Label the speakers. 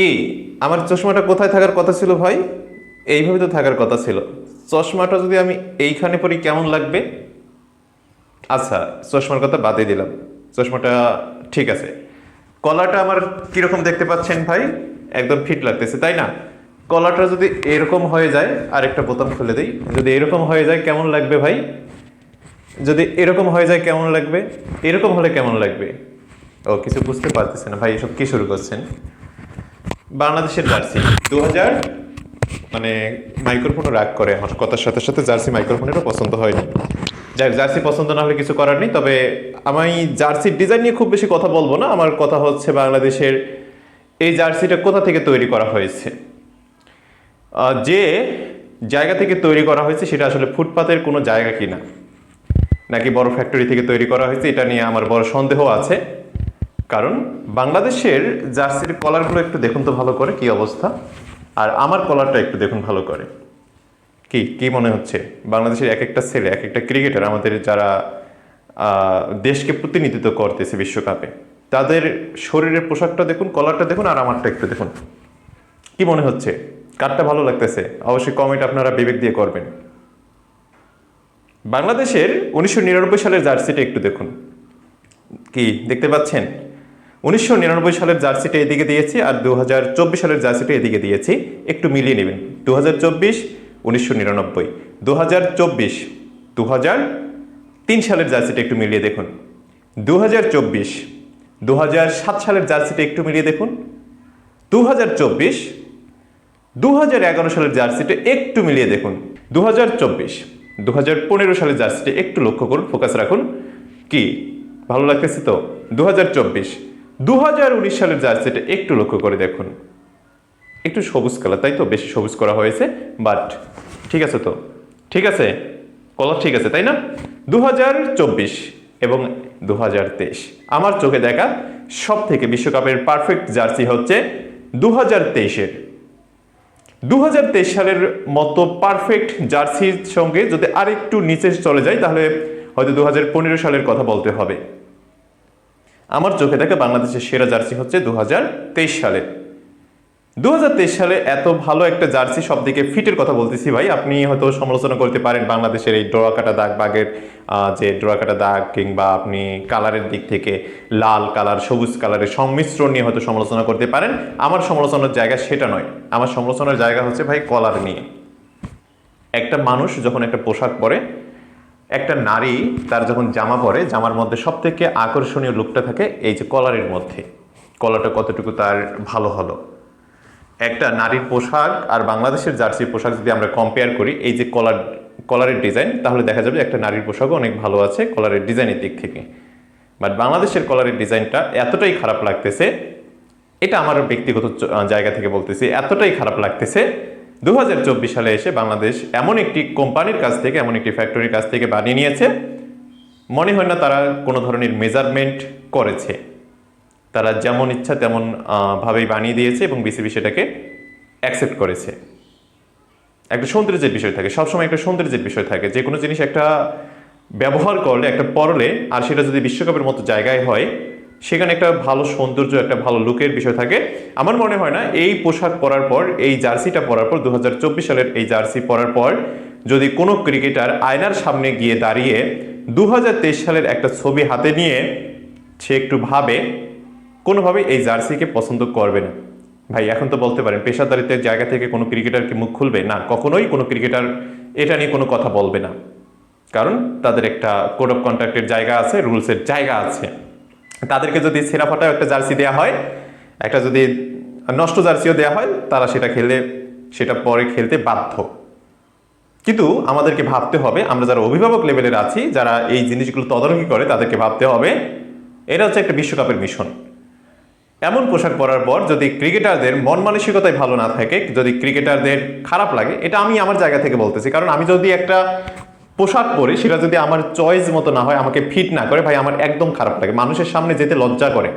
Speaker 1: কি? আমার চশমাটা কোথায় থাকার কথা ছিল ভাই? এইভাবে তো থাকার কথা ছিল। চশমাটা যদি আমি এইখানে পরি কেমন লাগবে? আচ্ছা চশমার কথা বাদই দিলাম। চশমাটা ঠিক আছে। কলাটা আমার কীরকম দেখতে পাচ্ছেন ভাই? একদম ফিট লাগতেছে, তাই না? কলাটা যদি এরকম হয়ে যায় আর একটা বোতাম খুলে দিই। যদি এরকম হয়ে যায়, কেমন লাগবে ভাই? যদি এরকম হয়ে যায়, কেমন লাগবে? এরকম হলে কেমন লাগবে? ও, কিছু বুঝতে পারতেছে না ভাই, এসব কী শুরু করছেন? বাংলাদেশের জার্সি। দু হাজার মানে মাইক্রোফোনও রাগ করে আমার কথার সাথে সাথে জার্সি মাইক্রোফোনেরও পছন্দ হয়নি। যাই জার্সি পছন্দ না হলে কিছু করার নেই, তবে আমি জার্সির ডিজাইন নিয়ে খুব বেশি কথা বলব না। আমার কথা হচ্ছে বাংলাদেশের এই জার্সিটা কোথা থেকে তৈরি করা হয়েছে। যে জায়গা থেকে তৈরি করা হয়েছে সেটা আসলে ফুটপাতের কোনো জায়গা কিনা, নাকি বড় ফ্যাক্টরি থেকে তৈরি করা হয়েছে, এটা নিয়ে আমার বড় সন্দেহ আছে। কারণ বাংলাদেশের জার্সির কলারগুলো একটু দেখুন তো ভালো করে, কি অবস্থা? আর আমার কলারটা একটু দেখুন ভালো করে। কি কি মনে হচ্ছে? বাংলাদেশের এক একটা ছেলে এক একটা ক্রিকেটার আমাদের যারা দেশকে প্রতিনিধিত্ব করতেছে বিশ্বকাপে, তাদের শরীরের পোশাকটা দেখুন কলারটা দেখুন, আর আমারটা একটু দেখুন। কি মনে হচ্ছে? কারটা ভালো লাগতেছে? অবশ্যই কমেন্ট আপনারা বিবেক দিয়ে করবেন। বাংলাদেশের উনিশশো নিরানব্বই সালের জার্সিটা একটু দেখুন। কি, দেখতে পাচ্ছেন? উনিশশো নিরানব্বই সালের জার্সিটা এদিকে দিয়েছি আর দু হাজার চব্বিশ সালের জার্সিটা এদিকে দিয়েছি একটু মিলিয়ে নেবেন দু হাজার চব্বিশ উনিশশো নিরানব্বই দু হাজার চব্বিশ দু হাজার তিন সালের জার্সিটা একটু মিলিয়ে দেখুন দু হাজার চব্বিশ দু হাজার সাত সালের জার্সিটা একটু মিলিয়ে দেখুন দু হাজার চব্বিশ দু হাজার এগারো সালের জার্সিটা একটু মিলিয়ে দেখুন দু হাজার চব্বিশ দু হাজার পনেরো সালের জার্সিটা একটু লক্ষ্য করুন ফোকাস রাখুন কি ভালো লাগতেছে তো দু হাজার চব্বিশ দু হাজার উনিশ সালের জার্সিটা একটু লক্ষ্য করে দেখুন। একটু সবুজ কালার, তাই তো? বেশি সবুজ করা হয়েছে বাট ঠিক আছে তো? ঠিক আছে? কলার ঠিক আছে, তাই না? দু হাজার চব্বিশ এবং দু হাজার তেইশ। আমার চোখে দেখা সব থেকে বিশ্বকাপের পারফেক্ট জার্সি হচ্ছে দু হাজার তেইশের। দু হাজার তেইশ সালের মতো পারফেক্ট জার্সির সঙ্গে যদি আরেকটু নিচে চলে যায় তাহলে হয়তো দু হাজার পনেরো সালের কথা বলতে হবে। আমার চোখে দেখা বাংলাদেশের সেরা জার্সি হচ্ছে দু হাজার তেইশ সালে। দু হাজার তেইশ সালে এত ভালো একটা জার্সি সব দিকে ফিটের কথা বলতেছি ভাই। আপনি হয়তো সমালোচনা করতে পারেন বাংলাদেশের এই ডোরা কাটা দাগ বাগের যে ডোরা কাটা দাগ কিংবা আপনি কালারের দিক থেকে লাল কালার, সবুজ কালারের সংমিশ্রণ নিয়ে হয়তো সমালোচনা করতে পারেন। আমার সমালোচনার জায়গা সেটা নয়। আমার সমালোচনার জায়গা হচ্ছে ভাই কলার নিয়ে। একটা মানুষ যখন একটা পোশাক পরে একটা নারী তার যখন জামা পরে, জামার মধ্যে সব থেকে আকর্ষণীয় লুকটা থাকে এই যে কলারের মধ্যে। কলারটা কতটুকু তার ভালো হলো। একটা নারীর পোশাক আর বাংলাদেশের জার্সি পোশাক যদি আমরা কম্পেয়ার করি, এই যে কলার, কলারের ডিজাইন, তাহলে দেখা যাবে একটা নারীর পোশাকও অনেক ভালো আছে কলারের ডিজাইনের দিক থেকে। বাট বাংলাদেশের কলারের ডিজাইনটা এতটাই খারাপ লাগতেছে, এটা আমার ব্যক্তিগত জায়গা থেকে বলতেছি, এতটাই খারাপ লাগতেছে দু হাজার চব্বিশ সালে এসে বাংলাদেশ এমন একটি কোম্পানির কাছ থেকে, এমন একটি ফ্যাক্টরির কাছ থেকে বানিয়ে নিয়েছে। মনে হয় না তারা কোনো ধরনের মেজারমেন্ট করেছে। তারা যেমন ইচ্ছা তেমন ভাবেই বানিয়ে দিয়েছে এবং বিসিবি সেটাকে অ্যাকসেপ্ট করেছে। একটা সৌন্দর্যের বিষয় থাকে। সবসময় একটা সৌন্দর্যের বিষয় থাকে। যে কোনো জিনিস একটা ব্যবহার করলে, একটা পরলে, আর সেটা যদি বিশ্বকাপের মতো জায়গায় হয় সেখানে একটা ভালো সৌন্দর্য, একটা ভালো লুকের বিষয় থাকে। আমার মনে হয় না, এই পোশাক পরার পর, এই জার্সিটা পরার পর দু হাজার চব্বিশ সালের এই জার্সি পরার পর, যদি কোনো ক্রিকেটার আয়নার সামনে গিয়ে দাঁড়িয়ে দু হাজার তেইশ সালের একটা ছবি হাতে নিয়ে সে একটু ভাবে কোনোভাবে এই জার্সিকে পছন্দ করবে না। ভাই, এখন তো বলতে পারেন, পেশাদারিত্বের জায়গা থেকে কোনো ক্রিকেটারকে মুখ খুলবে? না, কখনোই কোনো ক্রিকেটার এটা নিয়ে কোনো কথা বলবে না। কারণ তাদের একটা কোড অফ কন্ট্রাক্টের জায়গা আছে, রুলসের জায়গা আছে। তাদেরকে যদি ছেঁড়া একটা জার্সি দেওয়া হয়, একটা যদি নষ্ট জার্সিও দেওয়া হয়, তারা সেটা খেলে সেটা পরে খেলতে বাধ্য। কিন্তু আমাদেরকে ভাবতে হবে, আমরা যারা অভিভাবক লেভেলের আছি, যারা এই জিনিসগুলো তদারকি করে, তাদেরকে ভাবতে হবে, এটা হচ্ছে একটা বিশ্বকাপের মিশন। এমন পোশাক পরার পর যদি ক্রিকেটারদের মন মানসিকতায় ভালো না থাকে, যদি ক্রিকেটারদের খারাপ লাগে, এটা আমি আমার জায়গা থেকে বলতেছি। কারণ আমি যদি একটা পোশাক পরে, সেটা যদি আমার চয়েস মতো না হয়, আমাকে ফিট না করে, ভাই, আমার একদম খারাপ লাগে। মানুষের সামনে যেতে লজ্জা করে।